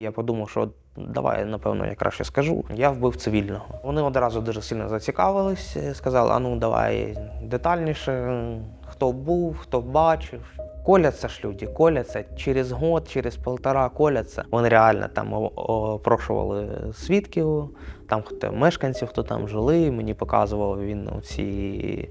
Я подумав, що давай, напевно, я краще скажу. Я вбив цивільного. Вони одразу дуже сильно зацікавились, е, сказали, а ну давай детальніше, хто був, хто бачив. Коляться ж люди, коляться через год, через полтора коляться. Вони реально там опрошували свідків, там хто мешканців, хто там жили. Мені показував він ці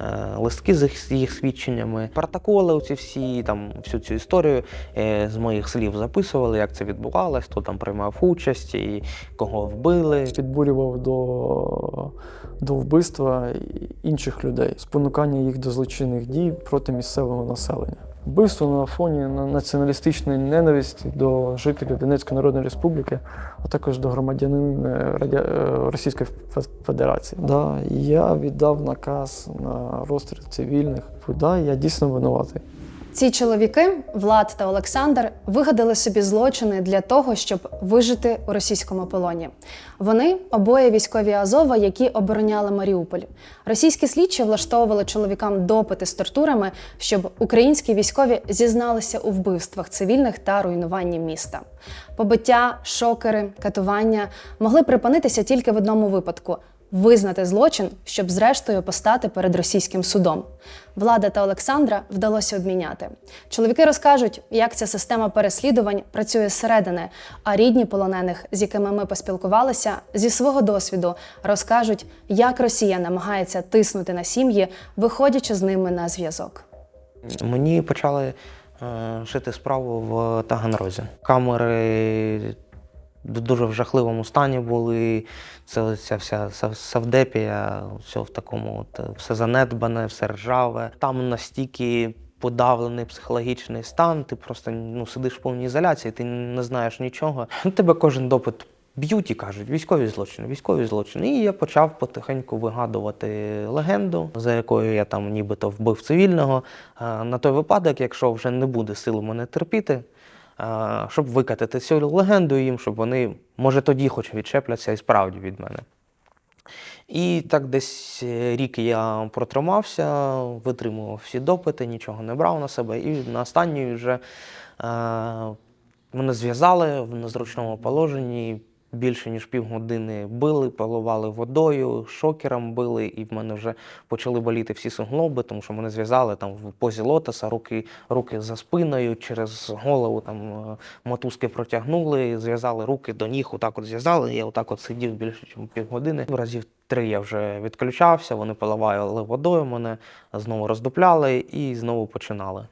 е, листки з їх, свідченнями. Протоколи, оці всі там всю цю історію е, з моїх слів записували, як це відбувалось, хто там приймав участь і кого вбили. підбурював до, до вбивства інших людей, спонукання їх до злочинних дій проти місцевого населення. Вбивство на фоні на- націоналістичної ненависті до жителів Донецької Народної Республіки, а також до громадянин е, Радя... е, Російської Федерації. Да, я віддав наказ на розстріл цивільних. Да, я дійсно винуватий. Ці чоловіки, Влад та Олександр, вигадали собі злочини для того, щоб вижити у російському полоні. Вони обоє військові Азова, які обороняли Маріуполь. Російські слідчі влаштовували чоловікам допити з тортурами, щоб українські військові зізналися у вбивствах цивільних та руйнуванні міста. Побиття, шокери, катування могли припинитися тільки в одному випадку визнати злочин, щоб зрештою постати перед російським судом. Влада та Олександра вдалося обміняти. Чоловіки розкажуть, як ця система переслідувань працює зсередини, а рідні полонених, з якими ми поспілкувалися, зі свого досвіду розкажуть, як Росія намагається тиснути на сім'ї, виходячи з ними на зв'язок. Мені почали е, шити справу в Таганрозі. Камери дуже в жахливому стані були. Це ця вся сав- савдепія, все в такому, от, е, все занедбане, все ржаве. Там настільки подавлений психологічний стан, ти просто ну, сидиш в повній ізоляції, ти не знаєш нічого. Тебе кожен допит б'ють і кажуть, військові злочини, військові злочини. І я почав потихеньку вигадувати легенду, за якою я там нібито вбив цивільного. е, На той випадок, якщо вже не буде сили мене терпіти, щоб викатати цю легенду їм, щоб вони, може, тоді хоч відчепляться і справді від мене. І так десь е, рік я протримався, витримував всі допити, нічого не брав на себе. І на останній вже е, мене зв'язали в незручному положенні. Більше ніж півгодини били, поливали водою, шокером били, і в мене вже почали боліти всі суглоби, тому що мене зв'язали там в позі лотоса, руки, руки за спиною, через голову там е, мотузки протягнули, зв'язали руки до ніг, отак от зв'язали. Я отак от сидів більше, ніж півгодини. Разів три я вже відключався, вони поливали водою мене, знову роздупляли і знову починали.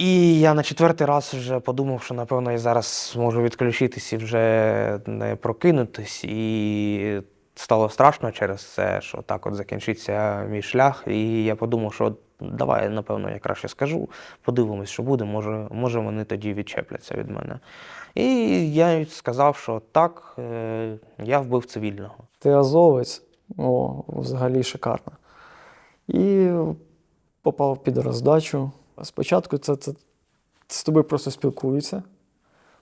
І я на четвертий раз вже подумав, що напевно я зараз можу відключитись і вже не прокинутись. І стало страшно через це, що так от закінчиться мій шлях. І я подумав, що давай, напевно, я краще скажу, подивимось, що буде, може, може вони тоді відчепляться від мене. І я сказав, що так, е, я вбив цивільного. Ти азовець, о, взагалі шикарно. І попав під роздачу. Спочатку це, це з тобою просто спілкуються,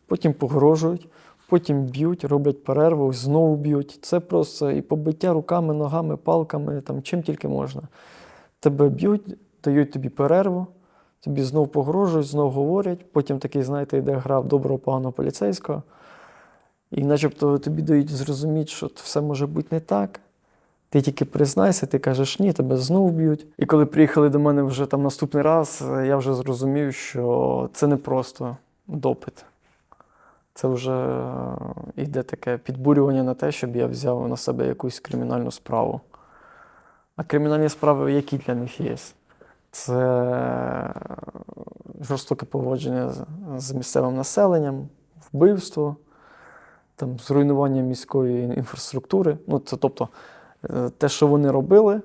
потім погрожують, потім б'ють, роблять перерву, знову б'ють. Це просто і побиття руками, ногами, палками, там, чим тільки можна. Тебе б'ють, дають тобі перерву, тобі знову погрожують, знову говорять. Потім такий, знаєте, йде гра в доброго поганого поліцейського. І начебто тобі дають зрозуміти, що все може бути не так. Ти тільки признайся, ти кажеш ні, тебе знов б'ють. І коли приїхали до мене вже там наступний раз, я вже зрозумів, що це не просто допит. Це вже е, йде таке підбурювання на те, щоб я взяв на себе якусь кримінальну справу. А кримінальні справи, які для них є? Це жорстоке поводження з- місцевим населенням, вбивство, там, зруйнування міської інфраструктури. Ну, це, тобто, е, те, що вони робили,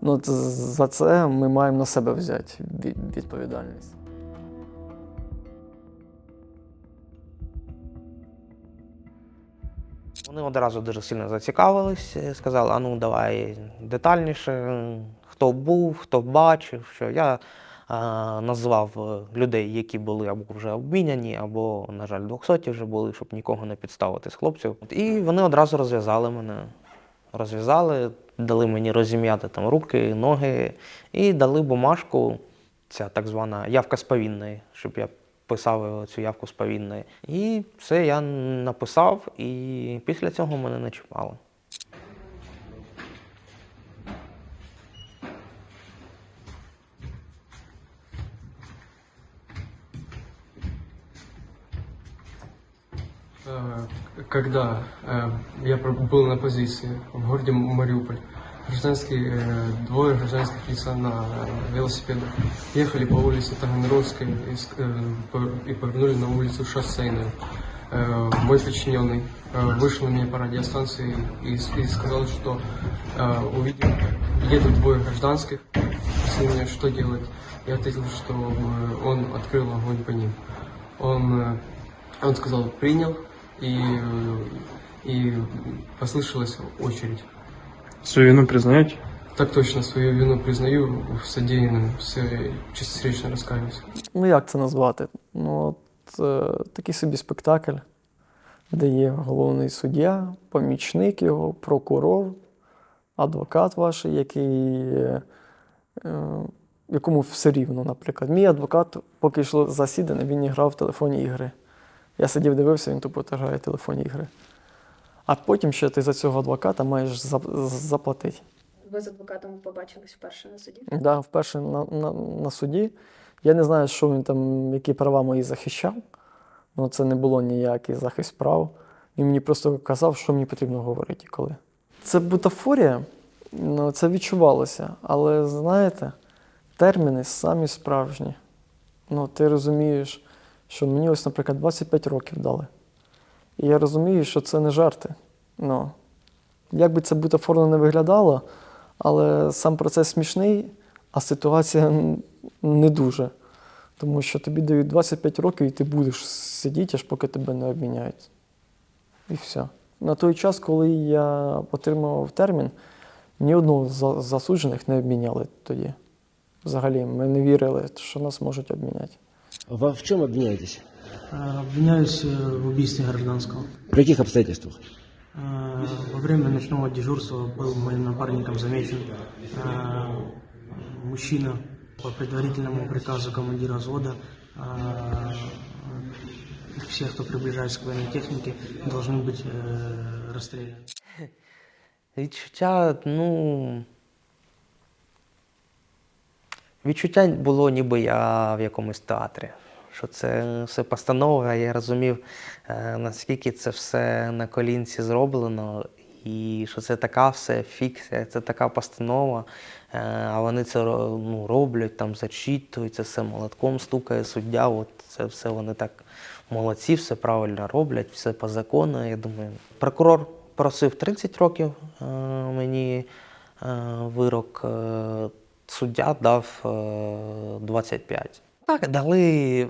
ну, за це ми маємо на себе взяти відповідальність. Вони одразу дуже сильно зацікавились, е, сказали, а ну давай детальніше, хто був, хто бачив, що я е, назвав е, людей, які були або вже обміняні, або, на жаль, 200 вже були, щоб нікого не підставити з хлопців. І вони одразу розв'язали мене. Розв'язали, дали мені розім'яти там руки, ноги і дали бумажку, ця так звана явка з повінної, щоб я писав цю явку з повінної. І все я написав, і після цього мене не чіпало. Когда э, я был на позиции в городе Мариуполь, гражданские, э, двое гражданских лица на э, велосипедах ехали по улице Таганрогской и, э, повернули на улицу Шоссейную. Э, Мой подчиненный э, вышел на меня по радиостанции и, сказал, что э, увидел, едут двое гражданских, спросил меня, что делать. Я ответил, что э, он открыл огонь по ним. Он, э, он сказал, принял, и, и послышалась очередь. Свою вину признаете? Так точно, свою вину признаю в содеянном, все чистосердечно раскаиваюсь. Ну як це назвати? Ну, от, е, такий собі спектакль, де є головний суддя, помічник його, прокурор, адвокат ваш, який, е, е, якому все рівно, наприклад. Мій адвокат, поки йшло засідання, він грав в телефонні ігри. Я сидів, дивився, він тупо грає телефонні ігри. А потім ще ти за цього адвоката маєш заплатити. Ви з адвокатом побачились вперше на суді? Да, вперше на, на, на суді. Я не знаю, що він там, які права мої захищав. Ну, це не було ніякий захист прав. Він мені просто казав, що мені потрібно говорити і коли. Це бутафорія, ну, це відчувалося. Але знаєте, терміни самі справжні. Ну, ти розумієш, що мені ось, наприклад, 25 років дали. І я розумію, що це не жарти. Ну, як би це бутафорно не виглядало, але сам процес смішний, а ситуація не дуже. Тому що тобі дають 25 років, і ти будеш сидіти, аж поки тебе не обміняють. І все. На той час, коли я отримував термін, ні одного з засуджених не обміняли тоді. Взагалі, ми не вірили, що нас можуть обміняти. Во в чем обвиняетесь? Э, Обвиняюсь э, в убийстве гражданского. При каких обстоятельствах? Э, Во время ночного дежурства был моим напарником замечен мужчина по предварительному приказу командира взвода. Все, кто приближается к военной технике, должны быть расстреляны. Відчуття, ну. Відчуття було, ніби я в якомусь театрі. Що це все постанова, я розумів, е, наскільки це все на колінці зроблено, і що це така все фікція, це така постанова, е, а вони це ну, роблять, там зачитують, це все молотком стукає суддя. От це все вони так молодці, все правильно роблять, все по закону. Я думаю, прокурор просив 30 років е, мені вирок, суддя дав е, 25. Так, дали е,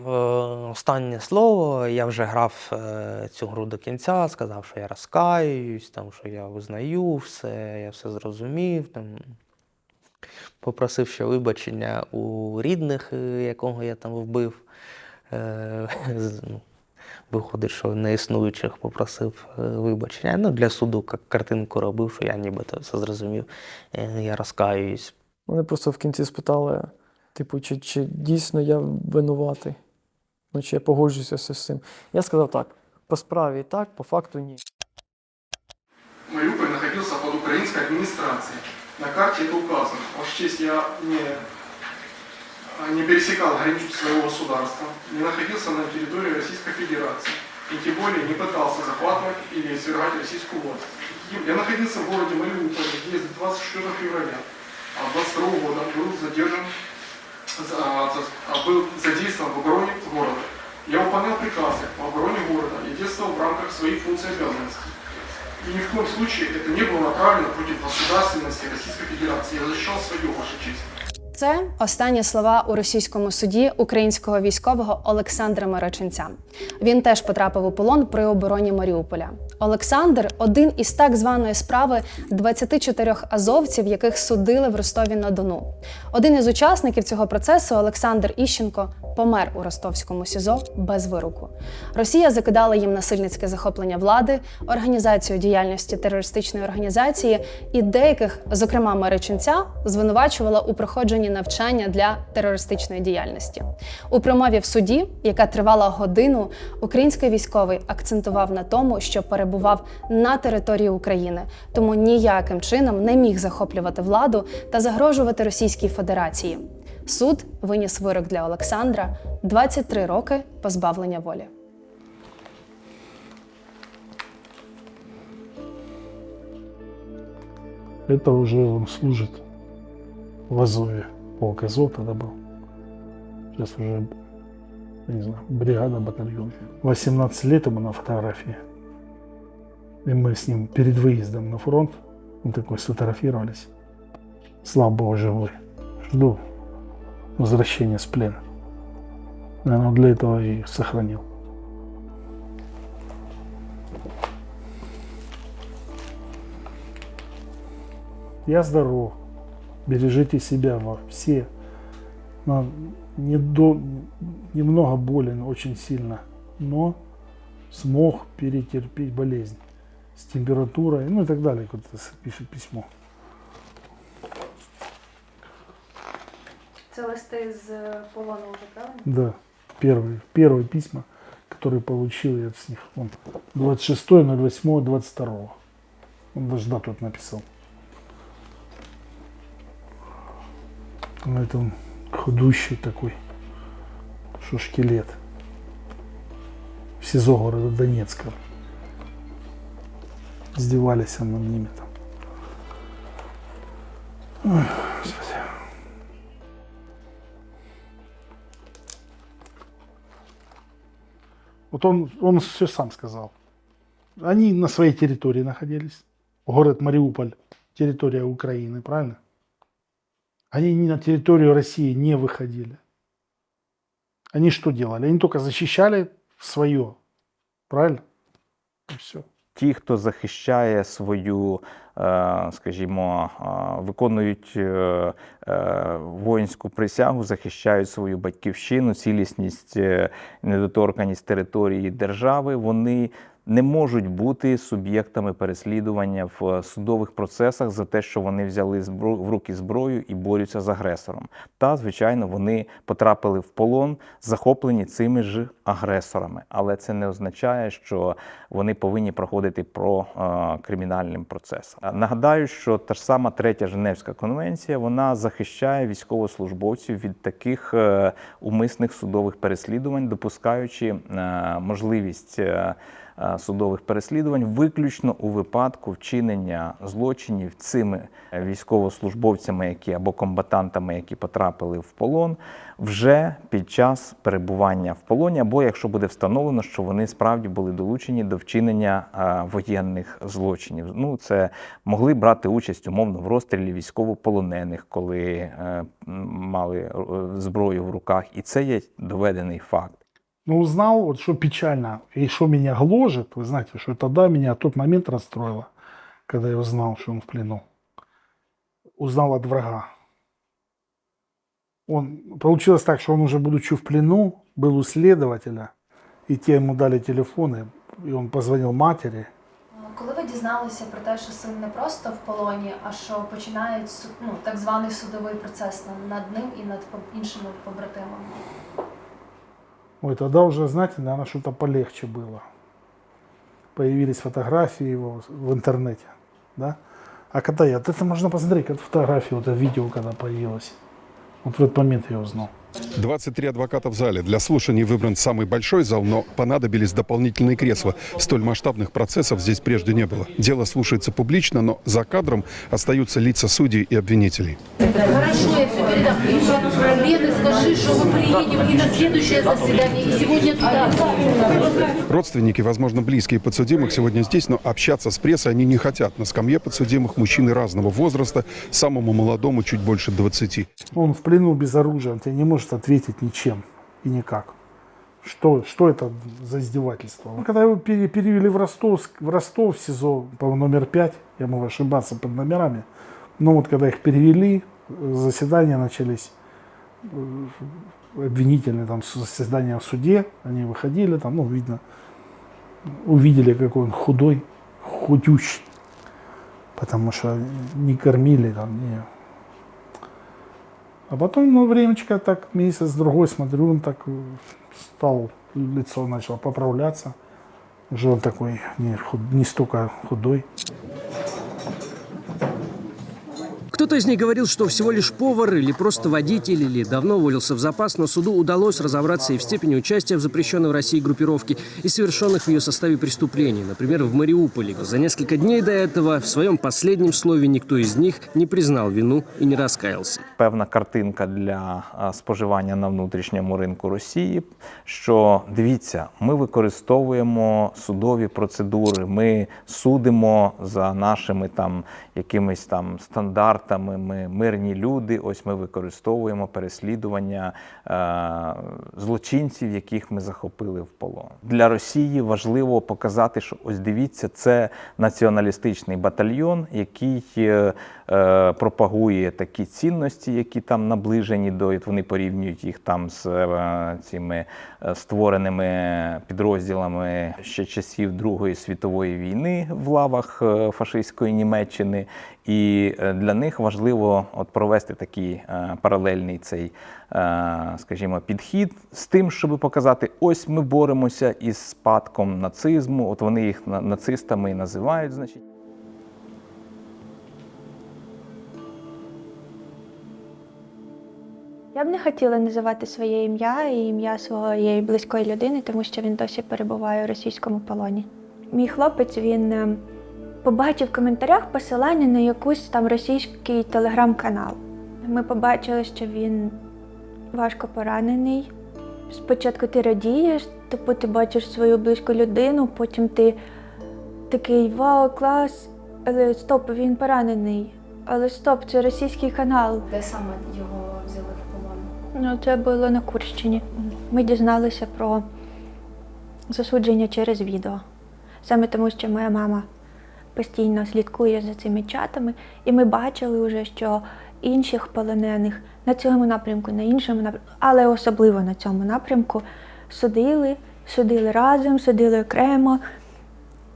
останнє слово. Я вже грав е, цю гру до кінця, сказав, що я розкаюсь, там, що я визнаю все, я все зрозумів. Там. Попросив ще вибачення у рідних, е, якого я там вбив. Е, ну, Виходить, що неіснуючих попросив е, вибачення. Ну, для суду картинку робив, що я нібито все зрозумів. Е, Я розкаюсь. Вони просто в кінці спитали, типу, чи, чи дійсно я винуватий? Ну, чи я погоджуюся з цим. Я сказав так: по справі так, по факту ні. Мариуполь находился под украинской администрацией. На карте это указано. Ваша честь, я не, не пересекал границу своего государства, не находился на территории Российской Федерации и тем более не пытался захватывать или свергать российскую власть. Я находился в городе Мариуполь, где с 24 февраля 22 года был задержан, за- за- был задействован в обороне города. Я выполнял приказы по обороне города и действовал в рамках своих функций и обязанностей. И ни в коем случае это не было направлено против государственности Российской Федерации. Я защищал свое, Ваша честь. Це останні слова у російському суді українського військового Олександра Марочинця. Він теж потрапив у полон при обороні Маріуполя. Олександр один із так званої справи 24 азовців, яких судили в Ростові на Дону. Один із учасників цього процесу, Олександр Іщенко, помер у ростовському СІЗО без вироку. Росія закидала їм насильницьке захоплення влади, організацію діяльності терористичної організації і деяких, зокрема Маричинця, звинувачувала у проходженні проведені навчання для терористичної діяльності. У промові в суді, яка тривала годину, український військовий акцентував на тому, що перебував на території України, тому ніяким чином не міг захоплювати владу та загрожувати Російській Федерації. Суд виніс вирок для Олександра 23 роки позбавлення волі. Это уже он служит в Азове. Полк Азов тогда был. Сейчас уже, не знаю, бригада, батальон. 18 лет ему на фотографии. И мы с ним перед выездом на фронт, мы такой сфотографировались. Слава Богу, живой. Жду возвращения с плена. Наверное, для этого и сохранил. Я здоров. Бережите себя во все. Не до, немного болен очень сильно, но смог перетерпеть болезнь с температурой, ну и так далее, как пишет письмо. Це листи з полону вже правильно? Да, первые, первые письма, которые получил я с них. Он 26.08.22. Он даже дату тут написал. Ну, это он худущий такой, что шкелет. В СИЗО города Донецка. Издевались над ними там. Ой. Вот он, он все сам сказал. Они на своей территории находились. Город Мариуполь, территория Украины, правильно? Они ни на территорию России не выходили. Они что делали? Они только защищали свое. Правильно? И все. ті, хто захищає свою, е, скажімо, е, виконують е, воїнську присягу, захищають свою батьківщину, цілісність, недоторканість території держави, вони не можуть бути суб'єктами переслідування в судових процесах за те, що вони взяли в руки зброю і борються з агресором. Та, звичайно, вони потрапили в полон, захоплені цими ж агресорами. Але це не означає, що вони повинні проходити про е, кримінальним процесом. Нагадаю, що та ж сама третя Женевська конвенція вона захищає військовослужбовців від таких е, умисних судових переслідувань, допускаючи е, можливість. Е, Судових переслідувань виключно у випадку вчинення злочинів цими військовослужбовцями, які або комбатантами, які потрапили в полон, вже під час перебування в полоні, або якщо буде встановлено, що вони справді були долучені до вчинення е, воєнних злочинів. Ну, це могли брати участь умовно в розстрілі військовополонених, коли е, мали зброю в руках, і це є доведений факт. Но узнал, вот что печально, и что меня гложет, вы знаете, что тогда меня в тот момент расстроило, когда я узнал, что он в плену. Узнал от врага. Он, получилось так, что он уже, будучи в плену, был у следователя, и те ему дали телефоны, и он позвонил матери. Коли ви дізналися про те, що син не просто в полоні, а що починають суд- ну, так званий судовий процес над- над ним і над по- іншими побратимами? Ой, тогда уже, знаете, наверное, что-то полегче было. Появились фотографии его в интернете, да? А когда я, это можно посмотреть, как фотографии, вот это видео, когда появилось. Вот в этот момент я узнал. 23 адвоката в зале. Для слушаний выбран самый большой зал, но понадобились дополнительные кресла. Столь масштабных процессов здесь прежде не было. Дело слушается публично, но за кадром остаются лица судей и обвинителей. Хорошо, я все передам. Лены, скажи, что мы приедем и на следующее заседание, и сегодня туда. Родственники, возможно, близкие подсудимых сегодня здесь, но общаться с прессой они не хотят. На скамье подсудимых мужчины разного возраста, самому молодому чуть больше 20. Он в плену без оружия, он тебе не может ответить ничем и никак. Что, что это за издевательство? Ну, Когда его пере- перевели в Ростов, в Ростов, в СИЗО, по номер 5, я могу ошибаться под номерами, но вот когда их перевели, заседания начались, э, обвинительные там заседания в суде, они выходили там, ну, видно, увидели, какой он худой, худющий, потому что не кормили там, не, А потом, ну, времечко так, месяц-другой, смотрю, он так э, стал, лицо начало поправляться. Уже он такой не, худ- не столько худой. Кто-то из них говорил, что всего лишь повар или просто водитель, или давно уволился в запас, но суду удалось разобраться и в степени участия в запрещенной в России группировке, и совершенных в ее составе преступлений, например, в Мариуполе. За несколько дней до этого в своем последнем слове никто из них не признал вину и не раскаялся. певна картинка для а, споживання на внутрішньому ринку Росії. Що дивіться, ми використовуємо судові процедури, ми судимо за нашими там якимись там стандартами. Ми мирні люди. Ось ми використовуємо переслідування е, злочинців, яких ми захопили в полон. Для Росії важливо показати, що ось дивіться, це націоналістичний батальйон, який е, пропагує такі цінності, які там наближені до вони порівнюють їх там з е, цими е, створеними підрозділами ще часів Другої світової війни в лавах е, фашистської Німеччини. І е, для них важливо от провести такий е, паралельний цей, е, скажімо, підхід з тим, щоб показати, ось ми боремося із спадком нацизму. От вони їх на- нацистами і називають, значить. Я б не хотіла називати своє ім'я і ім'я своєї близької людини, тому що він досі перебуває у російському полоні. Мій хлопець він е, побачив в коментарях посилання на якийсь там російський телеграм-канал. Ми побачили, що він важко поранений. Спочатку ти радієш, типу ти бачиш свою близьку людину, потім ти такий вау, клас, але стоп, він поранений. Але стоп, це російський канал. Де саме його? Ну, це було на Курщині. Ми дізналися про засудження через відео. Саме тому, що моя мама постійно слідкує за цими чатами, і ми бачили вже, що інших полонених на цьому напрямку, на іншому напрямку, але особливо на цьому напрямку судили, судили разом, судили окремо.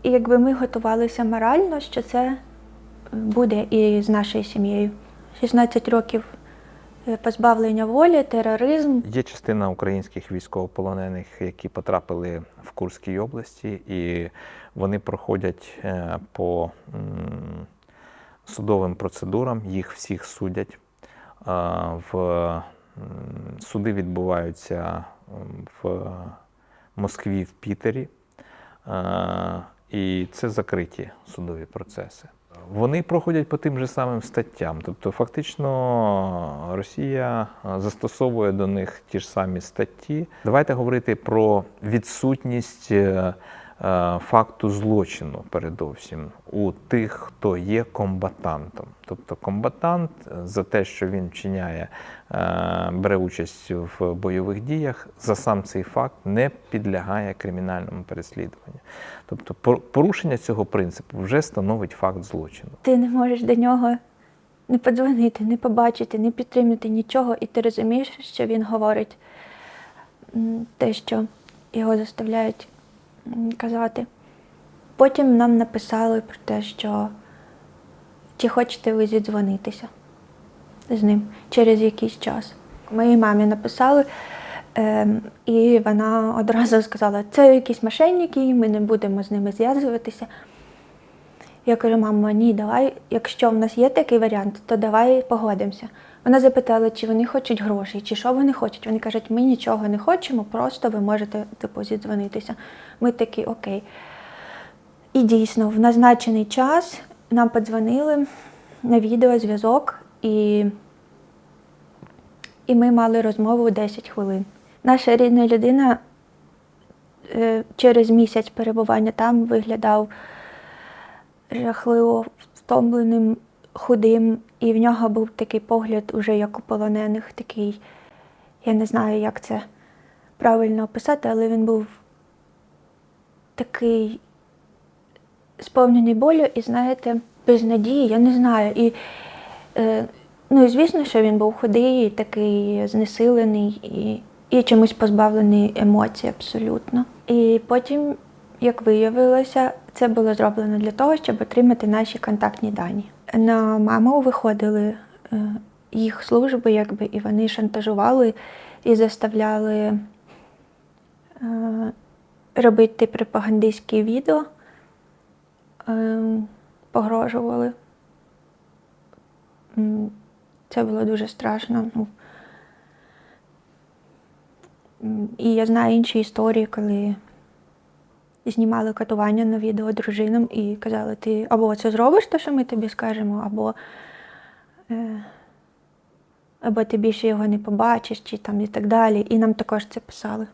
І якби ми готувалися морально, що це буде і з нашою сім'єю. 16 років позбавлення волі, тероризм. Є частина українських військовополонених, які потрапили в Курській області, і вони проходять е, по судовим процедурам, їх всіх судять. В суди відбуваються в Москві, в Пітері. Е, І це закриті судові процеси. Вони проходять по тим же самим статтям. Тобто, фактично, Росія е, застосовує до них ті ж самі статті. Давайте говорити про відсутність е, факту злочину, передовсім, у тих, хто є комбатантом. Тобто комбатант е, за те, що він вчиняє, е, бере участь в бойових діях, за сам цей факт не підлягає кримінальному переслідуванню. Тобто пор- порушення цього принципу вже становить факт злочину. Ти не можеш до нього не подзвонити, не побачити, не підтримати нічого, і ти розумієш, що він говорить те, що його заставляють казати. Потім нам написали про те, що чи хочете ви зідзвонитися з ним через якийсь час. Моїй мамі написали, ем, і вона одразу сказала, це якісь мошенники, ми не будемо з ними зв'язуватися. Я кажу, мамо, ні, давай, якщо в нас є такий варіант, то давай погодимося. Вона запитала, чи вони хочуть грошей, чи що вони хочуть. Вони кажуть, ми нічого не хочемо, просто ви можете типу, зідзвонитися. Ми такі, окей. І дійсно, в назначений час нам подзвонили на відеозв'язок, і, і ми мали розмову 10 хвилин. Наша рідна людина е, через місяць перебування там виглядав жахливо втомленим, худим, і в нього був такий погляд, уже як у полонених, такий, я не знаю, як це правильно описати, але він був такий сповнений болю і, знаєте, без надії, я не знаю. І, е, ну, і звісно, що він був худий, такий знесилений і, і чомусь позбавлений емоцій абсолютно. І потім, як виявилося, це було зроблено для того, щоб отримати наші контактні дані. На маму виходили е, їх служби, якби, і вони шантажували і заставляли е, робити пропагандистські відео, е, погрожували. Це було дуже страшно. Ну, І я знаю інші історії, коли знімали катування на відео дружинам і казали, ти або це зробиш те, що ми тобі скажемо, або, е, або ти більше його не побачиш, чи там і так далі. І нам також це писали.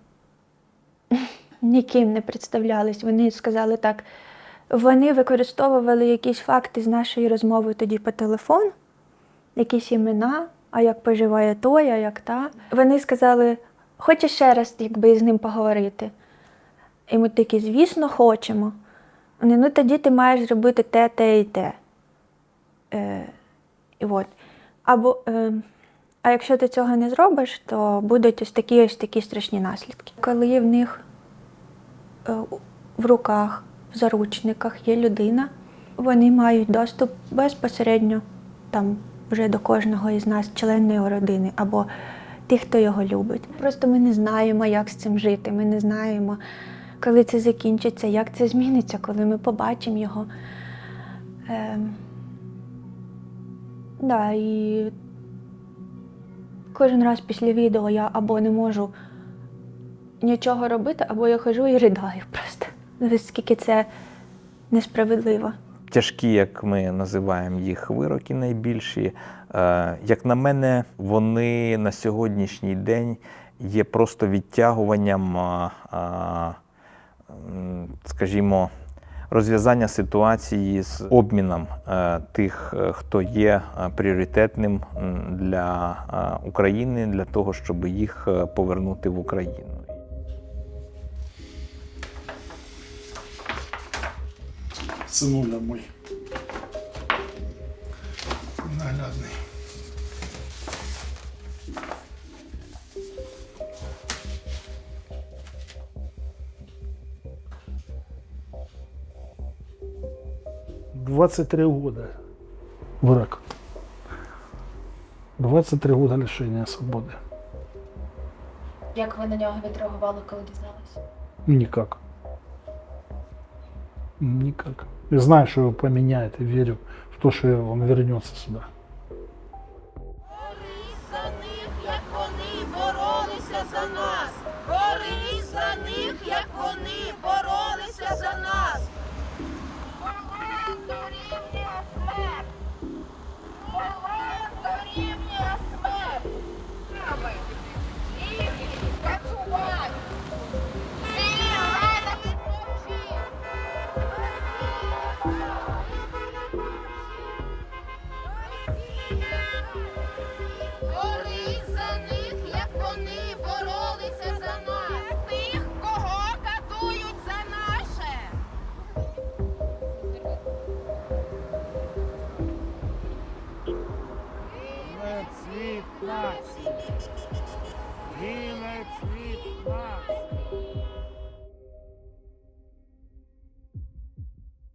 Ніким не представлялись. Вони сказали так. Вони використовували якісь факти з нашої розмови тоді по телефону, якісь імена, а як поживає той, а як та. Вони сказали, хочеш ще раз якби, з ним поговорити. І ми такі, звісно, хочемо. Вони, ну тоді ти маєш зробити те, те і те. Е, і от. Або, е, а якщо ти цього не зробиш, то будуть ось такі ось такі страшні наслідки. Коли в них е, в руках, в заручниках є людина, вони мають доступ безпосередньо там вже до кожного із нас, членної родини, або тих, хто його любить. Просто ми не знаємо, як з цим жити. Ми не знаємо, коли це закінчиться, як це зміниться, коли ми побачимо його. Ем, да, і кожен раз після відео я або не можу нічого робити, або я хожу і ридаю просто. Наскільки це несправедливо. тяжкі, як ми називаємо їх, вироки найбільші. Е, Як на мене, вони на сьогоднішній день є просто відтягуванням, скажімо, розв'язання ситуації з обміном е, тих, е, хто є е, пріоритетним для України, для того, щоб їх повернути в Україну. Сынуля мой. 23 года, вырок. 23 года лишения свободы. Як вы на него відреагували, когда дізналися? Ну, никак. Никак. Я знаю, что его поменяет и верю в то, что он вернется сюда.